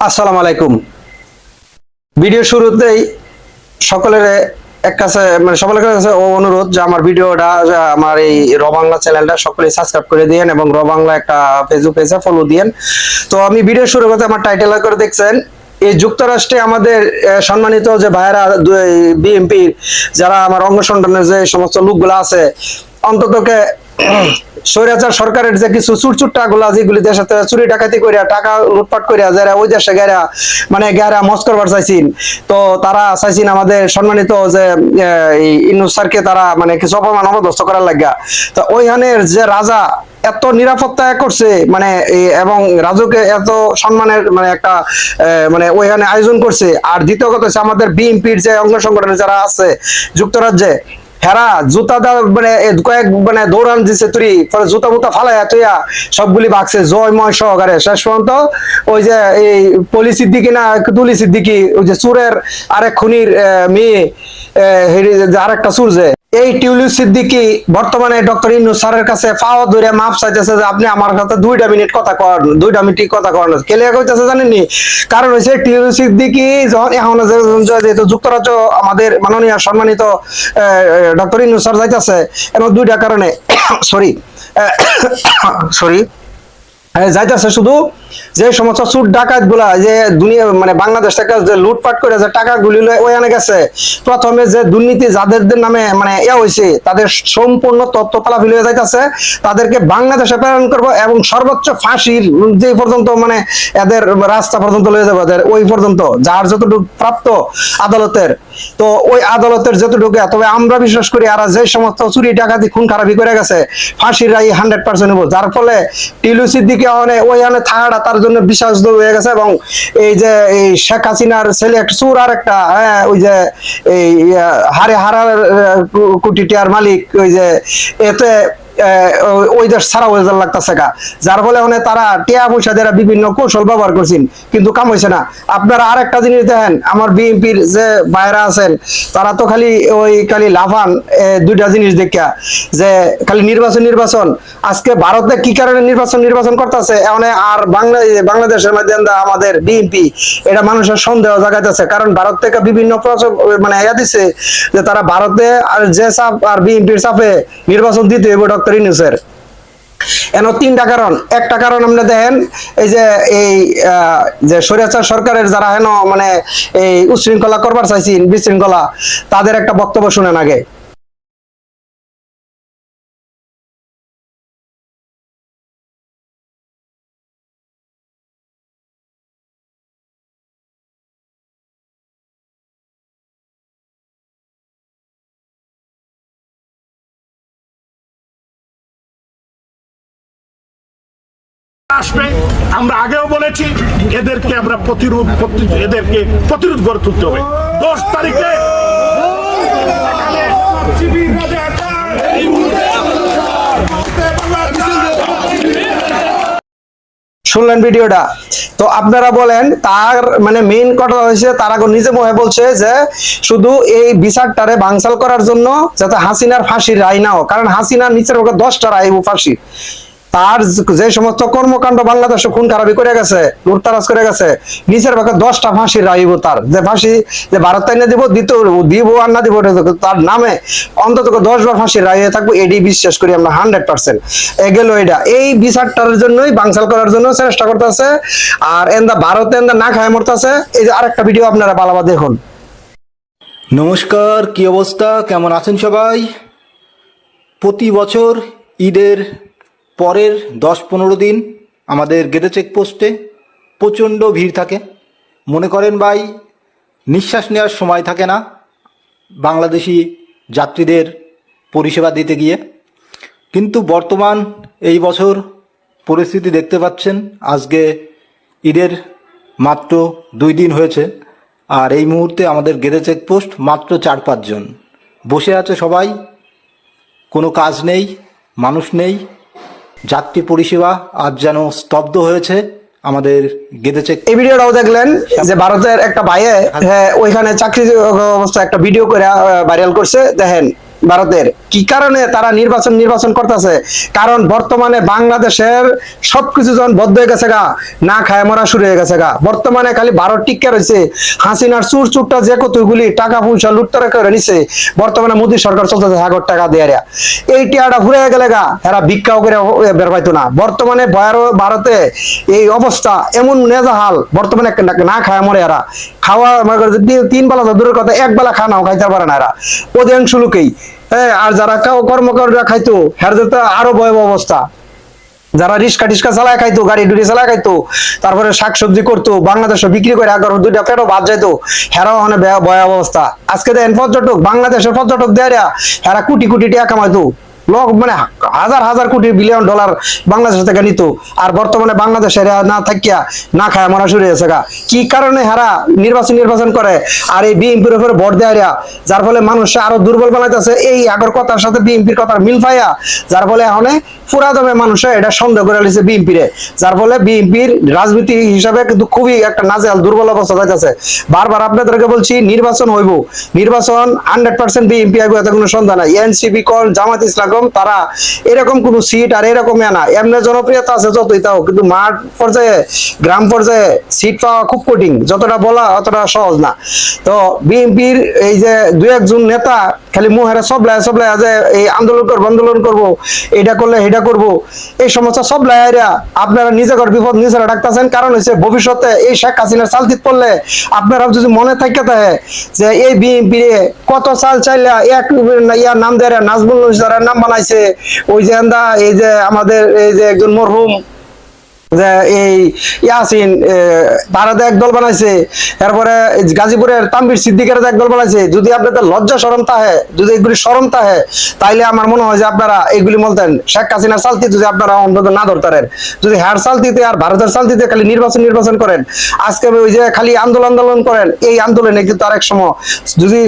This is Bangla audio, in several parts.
আসসালামু আলাইকুম। ভিডিও শুরুতেই সকলের এক কাছে মানে সকলের কাছে অনুরোধ যে আমার ভিডিওটা আমার এই র বাংলা চ্যানেলটা সকলে সাবস্ক্রাইব করে দিয়েন এবং র বাংলা একটা ফেসবুক পেজে ফলো দিয়েন। তো আমি ভিডিও শুরু করতে আমার টাইটেল করে দেখছেন, এই যুক্তরাষ্ট্রে আমাদের সম্মানিত যে ভাইয়েরা বিএনপির যারা আমার অঙ্গ সংগঠনের যে সমস্ত লোকগুলো আছে, অন্ততকে স্বৈরাচার সরকারের যে কিছু চুরচুট্টা গুলা যেগুলি দেশে থেকে চুরি ডাকাতি করিয়া টাকা লুটপাট করিয়া যারা ওই দেশে গেরা মানে গেরা মস করবার চাইছিন, তো তারা চাইছেন আমাদের সম্মানিত যে ইনু স্যারকে তারা মানে কিছু অপমান অপদস্থ করার লাগা তো ওইখানের যে রাজা এত নিরাপত্তা করছে মানে এবং রাজুকে এত সম্মানের মানে একটা মানে ওইখানে আয়োজন করছে। আর দ্বিতীয় কথা হচ্ছে আমাদের বিএনপির যে অঙ্গ সংগঠনের যারা আছে, যুক্তরাজ্যে হেরা, জুতা দা মানে কয়েক মানে দৌড়ান দিছে তুই পরে জুতা মুতা ফালাইয়া তুইয়া সবগুলি বাগছে। জয় ময় সহকারে। শেষ পর্যন্ত ওই যে এই পলি সিদ্দিকি না তুলি সিদ্দিকি, ওই যে চুরের আরেক খুনির মেয়ে আরেকটা সুর যে এই টিউলিউ সিদ্দিকি বর্তমানে ডক্টর ইনু স্যারের কাছে পাওয়া ধরে মাপ চাইতেছে যে আপনি আমার কাছে দুইটা মিনিট কথা কর দুইটা মিনিট কথা কর কেলিয়া কইতেছে জানেননি? কারণ হচ্ছে টিউলিউ সিদ্দিকি যখন এখন যেহেতু যুক্তরাজ্য আমাদের মাননীয় সম্মানিত ডক্টর ইনু স্যার যাইতেছে এবং দুইটা কারণে সরি সরি যাইতেছে শুধু যে সমস্ত সুট ডাকাতগুলা যে দুনিয়া মানে বাংলাদেশ থেকে যে লুটপাট করে যে টাকা গুলি ওখানে গেছে, প্রথমে যে দুর্নীতি যাদের নামে মানে ইয়া হয়েছে তাদের সম্পূর্ণ তথ্য তালা ফিলে যাইতেছে, তাদেরকে বাংলাদেশে প্রেরণ করব এবং সর্বোচ্চ ফাঁসির যে পর্যন্ত মানে এদের রাস্তা পর্যন্ত লয়ে যাব এদের, ওই পর্যন্ত, যার যতটুকু প্রাপ্ত আদালতের। তো ওই আদালতের যতটুকু তবে আমরা বিশ্বাস করি আর যে সমস্ত চুরি ডাকাতি, খুন খারাপি করে গেছে, ফাঁসির রায় হান্ড্রেড পার্সেন্ট হব যার ফলে টিলু সিদ্দিকে অনে ওইখানে থাকাটা তার জন্য বিশ্বাস হয়ে গেছে এবং এই যে এই শেখ হাসিনার ছেলে একটা সুর আর একটা হ্যাঁ ওই যে এই হারে হারার কোটি টিয়ার মালিক, ওই যে এতে দেশ ছাড়া হয়ে লাগতেছে গা। যার ফলে মানে তারা টিয়া পয়সা দ্বারা বিভিন্ন কৌশল ব্যবহার করছেন, কিন্তু কাম হয়েছে না। আপনারা আর একটা জিনিস দেখেন, আমার বিএনপির যে আছেন, তারা তো খালি ওই খালি লাফান দুইটা জিনিস যে খালি নির্বাচন নির্বাচন। আজকে ভারতে কি কারণে নির্বাচন নির্বাচন করতেছে? এখন আর বাংলা, বাংলাদেশের মধ্যে আমাদের বিএনপি, এটা মানুষের সন্দেহ জাগাইতেছে। কারণ ভারত থেকে বিভিন্ন মানে ইয়া দিছে, যে তারা ভারতে আর যে চাপ, আর বিএনপির চাপে নির্বাচন দিতে ডক্টর ইনুসের এন তিনটা কারণ। একটা কারণ আপনি দেখেন, এই যে এই যে স্বৈরাচার সরকারের যারা হেন মানে এই উশৃঙ্খলা করবার চাইছেন, বিশৃঙ্খলা, তাদের একটা বক্তব্য শুনেন আগে। আসবে। আমরা আগেও বলেছি, এদেরকে আমরা প্রতিরোধ এদেরকে প্রতিরোধ গড়ে তুলতে হবে। দশ তারিখে শুনলেন ভিডিওটা? তো আপনারা বলেন, তার মানে মেইন কথা হয়েছে তার আগে নিজে মনে বলছে যে শুধু এই বিচারটারে ভাঙচাল করার জন্য যাতে হাসিনার ফাঁসির রায় নাও কারণ হাসিনার নিচের পক্ষে দশটা রায় ফাঁসি তার যে সমস্ত কর্মকাণ্ড বাংলাদেশে খুন খারাপি করে গেছে, লুটতারাজ করে গেছে, নিচের পক্ষে দশটা ফাঁসি রায় হইবো তার। যে ফাঁসি যে ভারত তাই দিব দিতে দিব আর না দিব তার নামে অন্তত দশ বার ফাঁসির রায় হয়ে থাকব, এডি বিশ্বাস করি আমরা হান্ড্রেড পার্সেন্ট। গেল এটা। এই বিচারটার জন্যই বাংসাল করার জন্য চেষ্টা করতেছে, আর এন্দা ভারতে এন্দা না খায় মরতেছে। এই যে আরেকটা ভিডিও আপনারা পালাবা দেখুন। নমস্কার, কি অবস্থা? কেমন আছেন সবাই? প্রতি বছর ঈদের পরের দশ পনেরো দিন আমাদের গেটে চেকপোস্টে প্রচণ্ড ভিড় থাকে। মনে করেন ভাই, নিঃশ্বাস নেওয়ার সময় থাকে না বাংলাদেশি যাত্রীদের পরিষেবা দিতে গিয়ে। কিন্তু বর্তমান এই বছর পরিস্থিতি দেখতে পাচ্ছেন, আজকে ঈদের মাত্র দুই দিন হয়েছে আর এই মুহূর্তে আমাদের গেদে চেকপোস্ট মাত্র চার পাঁচজন। বসে আছে সবাই, কোনো কাজ নেই, মানুষ নেই। যাত্রী পরিষেবা আজ যেন স্তব্ধ হয়েছে আমাদের গেদেছে। এই ভিডিওটাও দেখলেন যে ভারতের একটা ভাইয়ে হ্যাঁ, ওইখানে চাকরি অবস্থা একটা ভিডিও করে ভাইরাল করছে। দেখেন ভারতের। কি কারণে তারা নির্বাচন নির্বাচন করতেছে? কারণ বর্তমানে বাংলাদেশের সবকিছু যখন বদ্ধ হয়ে গেছে গা, না খায় মরা শুরু হয়ে গেছে গা। বর্তমানে খালি ভারত টিকা রয়েছে হাসিনার চুর চুরটা যে কতগুলি টাকা পয়সা লুটতারা করে নিছে, বর্তমানে মোদী সরকার চলতেছে হাগর টাকা দিয়ে। এই টিয়াটা ঘুরে গেলে গা, এরা ভিক্ষাও করে বের পাইতো না। বর্তমানে ভারতে এই অবস্থা এমন নেজাহাল, বর্তমানে না- খায় মরে এরা। খাওয়া তিন বেলা দূরের কথা, এক বেলা খানাও খাইতে পারে না এরা। অধিকাংশ লোকেই হ্যাঁ আর যারা কর্মকর্তা খাইতো হেরদের তো আরও ভয়াবহ অবস্থা। যারা রিক্সা টিস্কা চালায় খাইতো, গাড়ি ডুড়ি চালায় খাইতো, তারপরে শাকসবজি করতো, বাংলাদেশে বিক্রি করে আগর দুইটা পেটও বাদ যাইতো, হেরাও মানে ভয়াবহ অবস্থা। আজকে দেখেন পর্যটক, বাংলাদেশের পর্যটক দেয়া হেরা কোটি কোটি টাকা কামাইতো। লোক মানে হাজার হাজার কোটি বিলিয়ন ডলার বাংলাদেশ থেকে নিত। আর বর্তমানে বাংলাদেশে এরা না থাকিয়া, না খায় মরা শুরু হয়েছে কি কারণে হারা নির্বাচন নির্বাচন করে? আর এই বিএনপির উপরে ভোট দেয় যার ফলে মানুষ আরও দুর্বল বানাইতেছে। এই আগর কথার সাথে বিএনপির কথার মিল পাইয়া, যার ফলে এখন পুরা দমে মানুষে এটা সন্দেহ করে লিছে বিএনপিরে যার ফলে বিএনপির রাজনীতি হিসাবে কিন্তু খুবই একটা নাজেহাল, দুর্বল অবস্থা যাইতেছে। বারবার আপনাদেরকে বলছি, নির্বাচন হইব। নির্বাচন হান্ড্রেড পার্সেন্ট বিএনপি এতে কোনো সন্দেহ নাই। এনসিপি কল জামাত ইসলাম তারা এরকম কোনো সিট আর এরকম না। এমনি জনপ্রিয়তা আছে যতই তাও, কিন্তু মাঠ পর্যায়ে, গ্রাম পর্যায়ে সিট পাওয়া খুব কঠিন। যতটা বলা অতটা সহজ না। তো বিএনপির এই যে দুই একজন নেতা, খালি মুহেরা সবলায় সবলায় যে এই আন্দোলন করব আন্দোলন করব এটা করলে এটা করব, এই সমস্ত সব লাইরা আপনারা নিজেদের বিপদ নিজেরা ডাকতেছেন। কারণ হচ্ছে ভবিষ্যতে এই শেখ হাসিনার চালতিত পড়লে আপনারা যদি মনে থাকে থাকে যে এই বিএনপি কত সাল চাইলে, এক ইয়ার নাম দেয় নাজমুল নাম বানাইছে ওই যে এই যে আমাদের এই যে একজন মরহুম যে এই ইয়াসিন ভারতে এক দল বানাইছে তারপরে গাজীপুরের তাম্বির সিদ্দিকের এক দল বানাইছে, যদি আপনাদের লজ্জা সরম তাহে, যদি এগুলি সরম তাহে, তাইলে আমার মনে হয় যে আপনারা এগুলি বলতেন, শেখ হাসিনার সালতি যদি আপনারা অন্তত না ধরতারেন, যদি হ্যার সালতিতে আর ভারতের সালতিতে খালি নির্বাচন নির্বাচন করেন, আজকে ওই যে খালি আন্দোলন আন্দোলন করেন, এই আন্দোলনে কিন্তু আরেক সময় যদি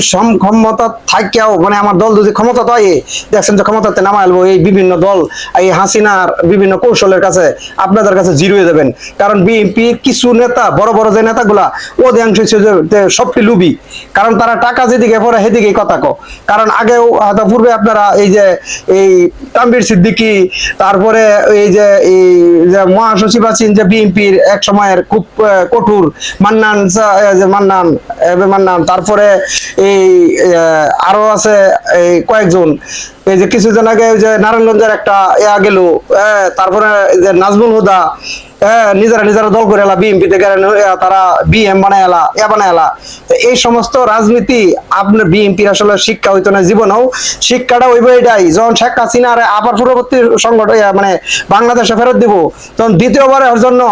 ক্ষমতা থাকিয়াও মানে আমার দল যদি ক্ষমতা পায়, দেখছেন যে ক্ষমতাতে নামা এলবো এই বিভিন্ন দল, এই হাসিনার বিভিন্ন কৌশলের কাছে, আপনাদের কাছে জিরো হয়ে যাবেন। কারণ বিএনপির কিছু নেতা, বড় বড় যে নেতাগুলা অধিকাংশ সবটি লুবি। কারণ তারা টাকা যেদিকে পড়ে সেদিকেই কথা কো কারণ আগেও হয়তো পূর্বে আপনারা এই যে, এই তাম্বির সিদ্দিকি, তারপরে এই যে এই যে মহাসচিব আছেন যে বিএনপির এক সময়ের খুব কঠোর মান্নান মান্নান মান্নান, তারপরে এই আরও আছে এই কয়েকজন। এই যে কিছুদিন আগে যে নারায়ণগঞ্জের একটা ইয়া গেল তারপরে যে নাজমুল হুদা হ্যাঁ, নিজেরা নিজেরা দল করে এলা বিএনপি থেকে তারা বিএম বানায় এলা এ বানায় এলা। এই সমস্ত রাজনীতি আপনার বিএনপির আসলে শিক্ষা হইতো না জীবনেও। শিক্ষাটা ওইব এটাই যখন শেখ হাসিনা আর আবার পূর্ববর্তী সংগঠন মানে বাংলাদেশে ফেরত দিব তখন দ্বিতীয়বারের জন্য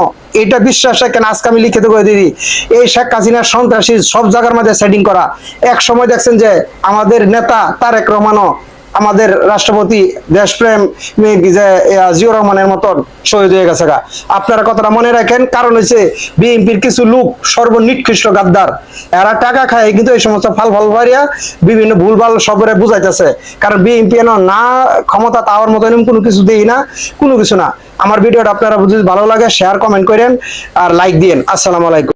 এটা বিশ্বাস কেন আজকে আমি লিখিত করে দিই। এই শেখ হাসিনার সন্ত্রাসী সব জায়গার মধ্যে সেটিং করা। এক সময় দেখছেন যে আমাদের নেতা তারেক রহমানও আমাদের রাষ্ট্রপতি দেশপ্রেম যে রহমানের মতন শহীদ হয়ে গেছে গা। আপনারা কথাটা মনে রাখেন, কারণ হচ্ছে বিএনপির কিছু লোক সর্বনিকৃষ্ট গাদ্দার। এরা টাকা খায়, কিন্তু এই সমস্ত ফাল ফাল ভারিয়া বিভিন্ন ভুলভাল সবরে বুঝাইতেছে। কারণ বিএনপি এন না ক্ষমতা তাওয়ার মতো এরকম কোনো কিছু দেই না, কোনো কিছু না। আমার ভিডিওটা আপনারা যদি ভালো লাগে শেয়ার কমেন্ট করেন, আর লাইক দিয়েন। আসসালামু আলাইকুম।